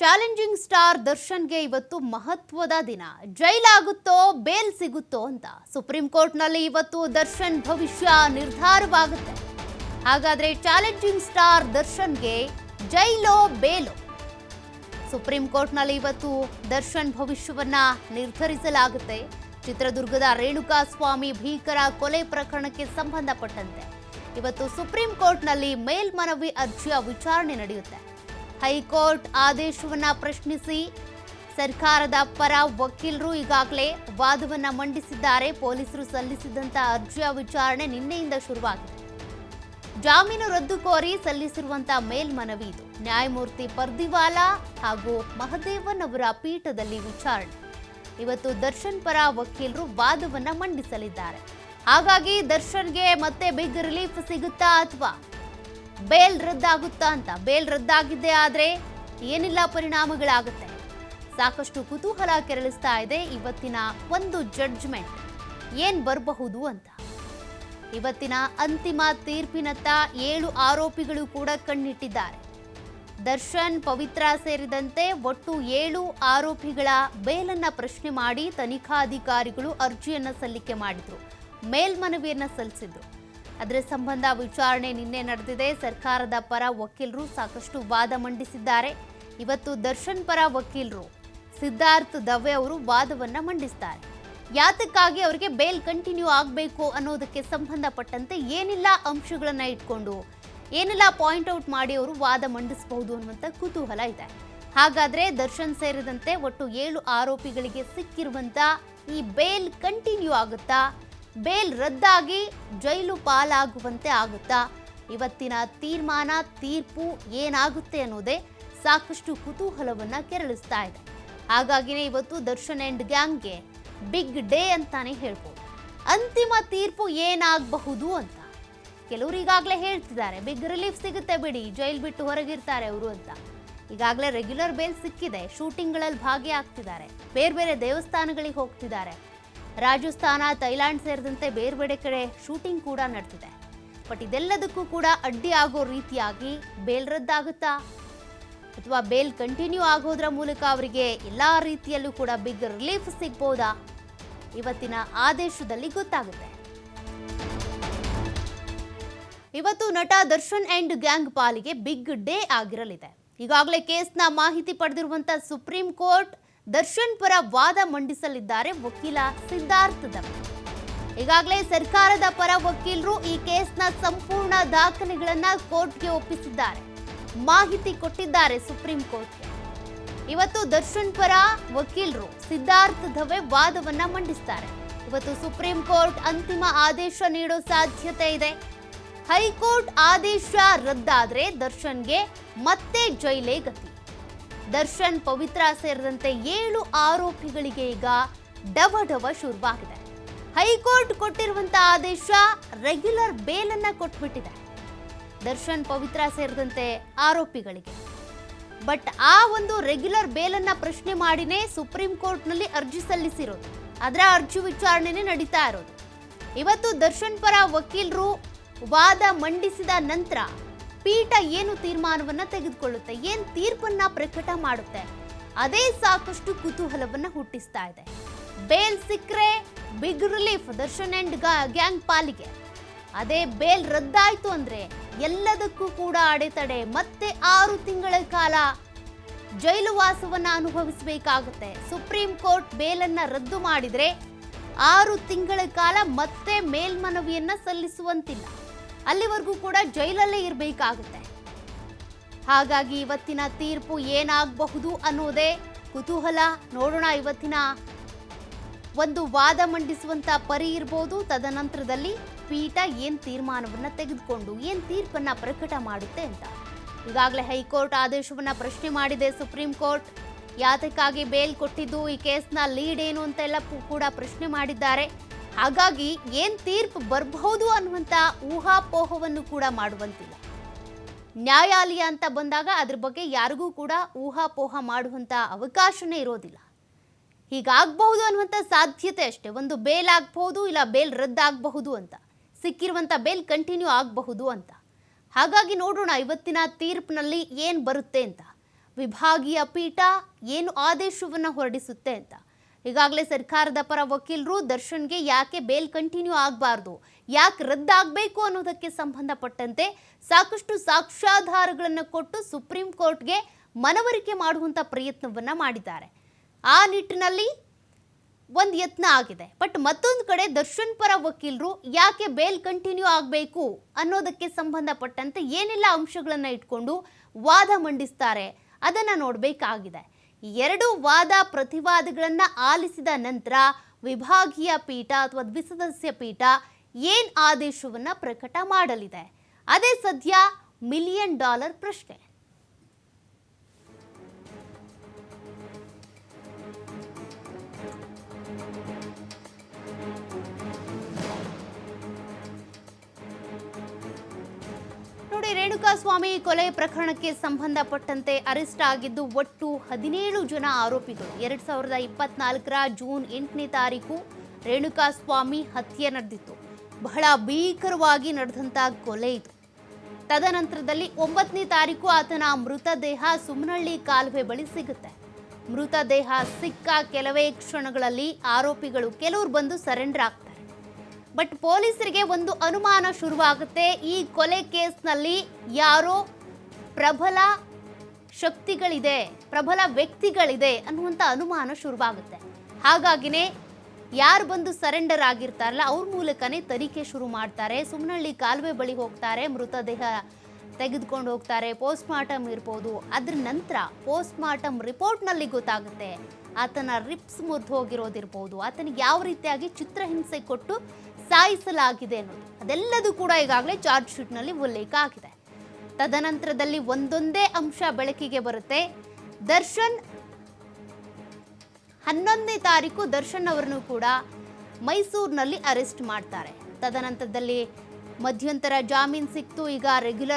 Challenging star ದರ್ಶನ್ಗೆ ಇವತ್ತು ಮಹತ್ವದ ದಿನ. ಜೈಲಾಗುತ್ತೋ, ಬೇಲ್ ಸಿಗುತ್ತೋ ಅಂತ ಸುಪ್ರೀಂ ಕೋರ್ಟ್ನಲ್ಲಿ ಇವತ್ತು ದರ್ಶನ್ ಭವಿಷ್ಯ ನಿರ್ಧಾರವಾಗುತ್ತೆ. ಹಾಗಾದ್ರೆ ಚಾಲೆಂಜಿಂಗ್ ಸ್ಟಾರ್ ದರ್ಶನ್ಗೆ ಜೈಲೋ, ಬೇಲೋ? ಸುಪ್ರೀಂ ಕೋರ್ಟ್ನಲ್ಲಿ ಇವತ್ತು ದರ್ಶನ್ ಭವಿಷ್ಯವನ್ನ ನಿರ್ಧರಿಸಲಾಗುತ್ತೆ. ಚಿತ್ರದುರ್ಗದ ರೇಣುಕಾ ಸ್ವಾಮಿ ಭೀಕರ ಕೊಲೆ ಪ್ರಕರಣಕ್ಕೆ ಸಂಬಂಧಪಟ್ಟಂತೆ. ಇವತ್ತು ಸುಪ್ರೀಂ ಕೋರ್ಟ್ನಲ್ಲಿ ಮೇಲ್ಮನವಿ ಅರ್ಜಿಯ ವಿಚಾರಣೆ ನಡೆಯುತ್ತೆ. ಹೈಕೋರ್ಟ್ ಆದೇಶವನ್ನ ಪ್ರಶ್ನಿಸಿ ಸರ್ಕಾರದ ಪರ ವಕೀಲರು ಈಗಾಗಲೇ ವಾದವನ್ನ ಮಂಡಿಸಿದ್ದಾರೆ. ಪೊಲೀಸರು ಸಲ್ಲಿಸಿದಂತ ಅರ್ಜಿಯ ವಿಚಾರಣೆ ನಿನ್ನೆಯಿಂದ ಶುರುವಾಗಿದೆ. ಜಾಮೀನು ರದ್ದು ಕೋರಿ ಸಲ್ಲಿಸಿರುವಂತಹ ಮೇಲ್ಮನವಿ ಇದು. ನ್ಯಾಯಮೂರ್ತಿ ಪರ್ದಿವಾಲಾ ಹಾಗೂ ಮಹದೇವನ್ ಅವರ ಪೀಠದಲ್ಲಿ ವಿಚಾರಣೆ. ಇವತ್ತು ದರ್ಶನ್ ಪರ ವಕೀಲರು ವಾದವನ್ನ ಮಂಡಿಸಲಿದ್ದಾರೆ. ಹಾಗಾಗಿ ದರ್ಶನ್ಗೆ ಮತ್ತೆ ಬಿಗ್ ರಿಲೀಫ್ ಸಿಗುತ್ತಾ ಅಥವಾ ಬೇಲ್ ರದ್ದಾಗುತ್ತಾ ಅಂತ. ಬೇಲ್ ರದ್ದಾಗಿದ್ದೇ ಆದರೆ ಏನೆಲ್ಲ ಪರಿಣಾಮಗಳಾಗುತ್ತೆ. ಸಾಕಷ್ಟು ಕುತೂಹಲ ಕೆರಳಿಸ್ತಾ ಇದೆ ಇವತ್ತಿನ ಒಂದು ಜಡ್ಜ್ಮೆಂಟ್ ಏನ್ ಬರಬಹುದು ಅಂತ. ಇವತ್ತಿನ ಅಂತಿಮ ತೀರ್ಪಿನತ್ತ ಏಳು ಆರೋಪಿಗಳು ಕೂಡ ಕಣ್ಣಿಟ್ಟಿದ್ದಾರೆ. ದರ್ಶನ್, ಪವಿತ್ರ ಸೇರಿದಂತೆ ಒಟ್ಟು ಏಳು ಆರೋಪಿಗಳ ಬೇಲನ್ನ ಪ್ರಶ್ನೆ ಮಾಡಿ ತನಿಖಾಧಿಕಾರಿಗಳು ಅರ್ಜಿಯನ್ನ ಸಲ್ಲಿಕೆ ಮಾಡಿದ್ರು. ಮೇಲ್ಮನವಿಯನ್ನ ಸಲ್ಲಿಸಿದ್ರು. ಅದರ ಸಂಬಂಧ ವಿಚಾರಣೆ ನಿನ್ನೆ ನಡೆದಿದೆ. ಸರ್ಕಾರದ ಪರ ವಕೀಲರು ಸಾಕಷ್ಟು ವಾದ ಮಂಡಿಸಿದ್ದಾರೆ. ಇವತ್ತು ದರ್ಶನ್ ಪರ ವಕೀಲರು ಸಿದ್ಧಾರ್ಥ್ ದವೆ ಅವರು ವಾದವನ್ನ ಮಂಡಿಸ್ತಾರೆ. ಯಾತಕ್ಕಾಗಿ ಅವರಿಗೆ ಬೇಲ್ ಕಂಟಿನ್ಯೂ ಆಗಬೇಕು ಅನ್ನೋದಕ್ಕೆ ಸಂಬಂಧಪಟ್ಟಂತೆ ಏನೆಲ್ಲ ಅಂಶಗಳನ್ನು ಇಟ್ಕೊಂಡು, ಏನೆಲ್ಲ ಪಾಯಿಂಟ್ ಔಟ್ ಮಾಡಿ ಅವರು ವಾದ ಮಂಡಿಸಬಹುದು ಅನ್ನುವಂಥ ಕುತೂಹಲ ಇದೆ. ಹಾಗಾದ್ರೆ ದರ್ಶನ್ ಸೇರಿದಂತೆ ಒಟ್ಟು ಏಳು ಆರೋಪಿಗಳಿಗೆ ಸಿಕ್ಕಿರುವಂತ ಈ ಬೇಲ್ ಕಂಟಿನ್ಯೂ ಆಗುತ್ತಾ? ಬೇಲ್ ರದ್ದಾಗಿ ಜೈಲು ಪಾಲಾಗುವಂತೆ ಆಗುತ್ತಾ? ಇವತ್ತಿನ ತೀರ್ಮಾನ, ತೀರ್ಪು ಏನಾಗುತ್ತೆ ಅನ್ನೋದೇ ಸಾಕಷ್ಟು ಕುತೂಹಲವನ್ನ ಕೆರಳಿಸ್ತಾ ಇದೆ. ಹಾಗಾಗಿನೇ ಇವತ್ತು ದರ್ಶನ್ ಅಂಡ್ ಗ್ಯಾಂಗ್ಗೆ ಬಿಗ್ ಡೇ ಅಂತಾನೆ ಹೇಳ್ಬೋದು. ಅಂತಿಮ ತೀರ್ಪು ಏನಾಗಬಹುದು ಅಂತ? ಕೆಲವರು ಈಗಾಗಲೇ ಹೇಳ್ತಿದ್ದಾರೆ, ಬಿಗ್ ರಿಲೀಫ್ ಸಿಗುತ್ತೆ ಬಿಡಿ, ಜೈಲ್ ಬಿಟ್ಟು ಹೊರಗಿರ್ತಾರೆ ಅವರು ಅಂತ. ಈಗಾಗಲೇ ರೆಗ್ಯುಲರ್ ಬೇಲ್ ಸಿಕ್ಕಿದೆ ಶೂಟಿಂಗ್ಗಳಲ್ಲಿ ಭಾಗಿಯಾಗ್ತಿದ್ದಾರೆ ಬೇರೆ ಬೇರೆ ದೇವಸ್ಥಾನಗಳಿಗೆ ಹೋಗ್ತಿದ್ದಾರೆ. ರಾಜಸ್ಥಾನ, ಥೈಲ್ಯಾಂಡ್ ಸೇರಿದಂತೆ ಬೇರೆ ಬೇರೆ ಕಡೆ ಶೂಟಿಂಗ್ ಕೂಡ ನಡೆದಿದೆ ಬಟ್ ಇದೆಲ್ಲದಕ್ಕೂ ಕೂಡ ಅಡ್ಡಿ ಆಗೋ ರೀತಿಯಾಗಿ ಬೇಲ್ ರದ್ದಾಗುತ್ತಾ? ಅಥವಾ ಬೇಲ್ ಕಂಟಿನ್ಯೂ ಆಗೋದ್ರ ಮೂಲಕ ಅವರಿಗೆ ಎಲ್ಲ ರೀತಿಯಲ್ಲೂ ಕೂಡ ಬಿಗ್ ರಿಲೀಫ್ ಸಿಗ್ಬೋದಾ? ಇವತ್ತಿನ ಆದೇಶದಲ್ಲಿ ಗೊತ್ತಾಗುತ್ತೆ. ಇವತ್ತು ನಟ ದರ್ಶನ್ ಅಂಡ್ ಗ್ಯಾಂಗ್ ಪಾಲಿಗೆ ಬಿಗ್ ಡೇ ಆಗಿರಲಿದೆ. ಈಗಾಗಲೇ ಕೇಸ್ನ ಮಾಹಿತಿ ಪಡೆದಿರುವಂಥ ಸುಪ್ರೀಂ ಕೋರ್ಟ್ ದರ್ಶನ್ ಪರ ವಾದ ಮಂಡಿಸಲಿದ್ದಾರೆ ವಕೀಲ ಸಿದ್ಧಾರ್ಥ ದವೆ ಈಗಾಗಲೇ ಸರ್ಕಾರದ ಪರ ವಕೀಲರು ಈ ಕೇಸ್ನ ಸಂಪೂರ್ಣ ದಾಖಲೆಗಳನ್ನ ಕೋರ್ಟ್ಗೆ ಒಪ್ಪಿಸಿದ್ದಾರೆ. ಮಾಹಿತಿ ಕೊಟ್ಟಿದ್ದಾರೆ ಸುಪ್ರೀಂ ಕೋರ್ಟ್ಗೆ. ಇವತ್ತು ದರ್ಶನ್ ಪರ ವಕೀಲರು ಸಿದ್ಧಾರ್ಥ ದವೆ ವಾದವನ್ನ ಮಂಡಿಸ್ತಾರೆ. ಇವತ್ತು ಸುಪ್ರೀಂ ಕೋರ್ಟ್ ಅಂತಿಮ ಆದೇಶ ನೀಡೋ ಸಾಧ್ಯತೆ ಇದೆ. ಹೈಕೋರ್ಟ್ ಆದೇಶ ರದ್ದಾದ್ರೆ ದರ್ಶನ್ಗೆ ಮತ್ತೆ ಜೈಲೇ ಗತಿ. ದರ್ಶನ್ ಪವಿತ್ರ ಸೇರಿದಂತೆ ಏಳು ಆರೋಪಿಗಳಿಗೆ ಈಗ ಡವ ಡವ ಶುರುವಾಗಿದೆ. ಹೈಕೋರ್ಟ್ ಕೊಟ್ಟಿರುವಂತ ಆದೇಶ ರೆಗ್ಯುಲರ್ ಬೇಲನ್ನ ಕೊಟ್ಬಿಟ್ಟಿದೆ. ದರ್ಶನ್ ಪವಿತ್ರ ಸೇರಿದಂತೆ ಆರೋಪಿಗಳಿಗೆ. ಬಟ್ ಆ ಒಂದು ರೆಗ್ಯುಲರ್ ಬೇಲನ್ನ ಪ್ರಶ್ನೆ ಮಾಡಿನೇ ಸುಪ್ರೀಂ ಕೋರ್ಟ್ನಲ್ಲಿ ಅರ್ಜಿ ಸಲ್ಲಿಸಿರೋದು. ಅದರ ಅರ್ಜಿ ವಿಚಾರಣೆನೇ ನಡೀತಾ ಇರೋದು. ಇವತ್ತು ದರ್ಶನ್ ಪರ ವಕೀಲರು ವಾದ ಮಂಡಿಸಿದ ನಂತರ ಪೀಠ ಏನು ತೀರ್ಮಾನವನ್ನ ತೆಗೆದುಕೊಳ್ಳುತ್ತೆ? ಏನ್ ತೀರ್ಪನ್ನ ಪ್ರಕಟ ಮಾಡುತ್ತೆ? ಅದೇ ಸಾಕಷ್ಟು ಕುತೂಹಲವನ್ನ ಹುಟ್ಟಿಸ್ತಾ ಇದೆ. ಬೇಲ್ ಸಿಕ್ರೆ big relief, Darshan and gang ಪಾಲಿಗೆ. ಅದೇ ಬೇಲ್ ರದ್ದಾಯ್ತು ಅಂದ್ರೆ ಎಲ್ಲದಕ್ಕೂ ಕೂಡ ಅಡೆತಡೆ, ಮತ್ತೆ ಆರು ತಿಂಗಳ ಕಾಲ ಜೈಲು ವಾಸವನ್ನ ಅನುಭವಿಸಬೇಕಾಗುತ್ತೆ. ಸುಪ್ರೀಂ ಕೋರ್ಟ್ ಬೇಲನ್ನ ರದ್ದು ಮಾಡಿದ್ರೆ ಆರು ತಿಂಗಳ ಕಾಲ ಮತ್ತೆ ಮೇಲ್ಮನವಿಯನ್ನ ಸಲ್ಲಿಸುವಂತಿಲ್ಲ. ಅಲ್ಲಿವರೆಗೂ ಕೂಡ ಜೈಲಲ್ಲೇ ಇರಬೇಕಾಗುತ್ತೆ. ಹಾಗಾಗಿ ಇವತ್ತಿನ ತೀರ್ಪು ಏನಾಗಬಹುದು ಅನ್ನೋದೇ ಕುತೂಹಲ. ನೋಡೋಣ, ಇವತ್ತಿನ ಒಂದು ವಾದ ಮಂಡಿಸುವಂತ ಪರಿ ಇರ್ಬೋದು. ತದನಂತರದಲ್ಲಿ ಪೀಠ ಏನು ತೀರ್ಮಾನವನ್ನು ತೆಗೆದುಕೊಂಡು, ಏನು ತೀರ್ಪನ್ನ ಪ್ರಕಟ ಮಾಡುತ್ತೆ ಅಂತ. ಈಗಾಗಲೇ ಹೈಕೋರ್ಟ್ ಆದೇಶವನ್ನ ಪ್ರಶ್ನೆ ಮಾಡಿದೆ, ಸುಪ್ರೀಂ ಕೋರ್ಟ್. ಯಾತಕ್ಕಾಗಿ ಬೇಲ್ ಕೊಟ್ಟಿದ್ದು, ಈ ಕೇಸ್ನ ಲೀಡ್ ಏನು ಅಂತೆಲ್ಲ ಕೂಡ ಪ್ರಶ್ನೆ ಮಾಡಿದ್ದಾರೆ. ಹಾಗಾಗಿ ಏನ್ ತೀರ್ಪು ಬರಬಹುದು ಅನ್ನುವಂತ ಊಹಾಪೋಹವನ್ನು ಕೂಡ ಮಾಡುವಂತಿಲ್ಲ. ನ್ಯಾಯಾಲಯ ಅಂತ ಬಂದಾಗ ಅದ್ರ ಬಗ್ಗೆ ಯಾರಿಗೂ ಕೂಡ ಊಹಾಪೋಹ ಮಾಡುವಂತ ಅವಕಾಶನೇ ಇರೋದಿಲ್ಲ. ಹೀಗಾಗಬಹುದು ಅನ್ನುವಂಥ ಸಾಧ್ಯತೆ ಅಷ್ಟೇ. ಒಂದು ಬೇಲ್ ಆಗಬಹುದು ಇಲ್ಲ ಬೇಲ್ ರದ್ದಾಗಬಹುದು ಅಂತ. ಸಿಕ್ಕಿರುವಂಥ ಬೇಲ್ ಕಂಟಿನ್ಯೂ ಆಗಬಹುದು ಅಂತ. ಹಾಗಾಗಿ ನೋಡೋಣ ಇವತ್ತಿನ ತೀರ್ಪಿನಲ್ಲಿ ಏನು ಬರುತ್ತೆ ಅಂತ. ವಿಭಾಗೀಯ ಪೀಠ ಏನು ಆದೇಶವನ್ನು ಹೊರಡಿಸುತ್ತೆ ಅಂತ. ಈಗಾಗಲೇ ಸರ್ಕಾರದ ಪರ ವಕೀಲರು ದರ್ಶನ್ಗೆ ಯಾಕೆ ಬೇಲ್ ಕಂಟಿನ್ಯೂ ಆಗಬಾರ್ದು, ಯಾಕೆ ರದ್ದಾಗಬೇಕು ಅನ್ನೋದಕ್ಕೆ ಸಂಬಂಧಪಟ್ಟಂತೆ ಸಾಕಷ್ಟು ಸಾಕ್ಷ್ಯಾಧಾರಗಳನ್ನು ಕೊಟ್ಟು ಸುಪ್ರೀಂ ಕೋರ್ಟ್ಗೆ ಮನವರಿಕೆ ಮಾಡುವಂಥ ಪ್ರಯತ್ನವನ್ನು ಮಾಡಿದ್ದಾರೆ. ಆ ನಿಟ್ಟಿನಲ್ಲಿ ಒಂದು ಯತ್ನ ಆಗಿದೆ, ಬಟ್ ಮತ್ತೊಂದು ಕಡೆ ದರ್ಶನ್ ಪರ ವಕೀಲರು ಯಾಕೆ ಬೇಲ್ ಕಂಟಿನ್ಯೂ ಆಗಬೇಕು ಅನ್ನೋದಕ್ಕೆ ಸಂಬಂಧಪಟ್ಟಂತೆ ಏನೆಲ್ಲ ಅಂಶಗಳನ್ನು ಇಟ್ಕೊಂಡು ವಾದ ಮಂಡಿಸ್ತಾರೆ, ಅದನ್ನು ನೋಡಬೇಕಾಗಿದೆ. ಎರಡು ವಾದ ಪ್ರತಿವಾದಗಳನ್ನು ಆಲಿಸಿದ ನಂತರ ವಿಭಾಗೀಯ ಪೀಠ ಅಥವಾ ದ್ವಿಸದಸ್ಯ ಪೀಠ ಏನ್ ಆದೇಶವನ್ನು ಪ್ರಕಟ ಮಾಡಲಿದೆ. ಅದೇ ಸದ್ಯ ಮಿಲಿಯನ್ ಡಾಲರ್ ಪ್ರಶ್ನೆ. ರೇಣುಕಾಸ್ವಾಮಿ ಕೊಲೆ ಪ್ರಕರಣಕ್ಕೆ ಸಂಬಂಧಪಟ್ಟಂತೆ ಅರೆಸ್ಟ್ ಆಗಿದ್ದು ಒಟ್ಟು ಹದಿನೇಳು ಜನ ಆರೋಪಿಗಳು. ಎರಡ್ ಸಾವಿರದ ಇಪ್ಪತ್ನಾಲ್ಕರ ಜೂನ್ ಎಂಟನೇ ತಾರೀಕು ರೇಣುಕಾಸ್ವಾಮಿ ಹತ್ಯೆ ನಡೆದಿತ್ತು. ಬಹಳ ಭೀಕರವಾಗಿ ನಡೆದಂಥ ಕೊಲೆ ಇದು. ತದನಂತರದಲ್ಲಿ ಒಂಬತ್ತನೇ ತಾರೀಕು ಆತನ ಮೃತದೇಹ ಸುಮನಹಳ್ಳಿ ಕಾಲುವೆ ಬಳಿ ಸಿಗುತ್ತೆ. ಮೃತದೇಹ ಸಿಕ್ಕ ಕೆಲವೇ ಕ್ಷಣಗಳಲ್ಲಿ ಆರೋಪಿಗಳು ಕೆಲವರು ಬಂದು ಸರೆಂಡರ್ ಆಗ್ತಾರೆ. ಬಟ್ ಪೊಲೀಸರಿಗೆ ಒಂದು ಅನುಮಾನ ಶುರುವಾಗುತ್ತೆ. ಈ ಕೊಲೆ ಕೇಸ್ನಲ್ಲಿ ಯಾರೋ ಪ್ರಬಲ ಶಕ್ತಿಗಳಿದೆ, ಪ್ರಬಲ ವ್ಯಕ್ತಿಗಳಿದೆ ಅನ್ನುವಂಥ ಅನುಮಾನ ಶುರುವಾಗುತ್ತೆ. ಹಾಗಾಗಿನೇ ಯಾರು ಬಂದು ಸರೆಂಡರ್ ಆಗಿರ್ತಾರಲ್ಲ, ಅವ್ರ ಮೂಲಕನೇ ತನಿಖೆ ಶುರು ಮಾಡ್ತಾರೆ. ಸುಮ್ಮನಳ್ಳಿ ಕಾಲುವೆ ಬಳಿ ಹೋಗ್ತಾರೆ, ಮೃತದೇಹ ತೆಗೆದುಕೊಂಡು ಹೋಗ್ತಾರೆ ಪೋಸ್ಟ್ ಮಾರ್ಟಮ್ ಇರ್ಬೋದು. ಅದ್ರ ನಂತರ ಪೋಸ್ಟ್ ಮಾರ್ಟಮ್ ರಿಪೋರ್ಟ್ನಲ್ಲಿ ಗೊತ್ತಾಗುತ್ತೆ, ಆತನ ರಿಪ್ಸ್ ಮುರಿದು ಹೋಗಿರೋದಿರ್ಬೋದು. ಆತನಿಗೆ ಯಾವ ರೀತಿಯಾಗಿ ಚಿತ್ರಹಿಂಸೆ ಕೊಟ್ಟು ಸಾಯಿಸಲಾಗಿದೆ ಅನ್ನೋದು. ಅದೆಲ್ಲದೂ ಕೂಡ ಈಗಾಗಲೇ ಚಾರ್ಜ್ ಶೀಟ್ನಲ್ಲಿ ಉಲ್ಲೇಖ ಆಗಿದೆ. ತದನಂತರದಲ್ಲಿ ಒಂದೊಂದೇ ಅಂಶ ಬೆಳಕಿಗೆ ಬರುತ್ತೆ. ದರ್ಶನ್ ಹನ್ನೊಂದನೇ ತಾರೀಕು ದರ್ಶನ್ ಅವರನ್ನು ಕೂಡ ಮೈಸೂರಿನಲ್ಲಿ ಅರೆಸ್ಟ್ ಮಾಡ್ತಾರೆ. ತದನಂತರದಲ್ಲಿ ಮಧ್ಯಂತರ ಜಾಮೀನು ಸಿಕ್ತು. ಈಗ ರೆಗ್ಯುಲರ್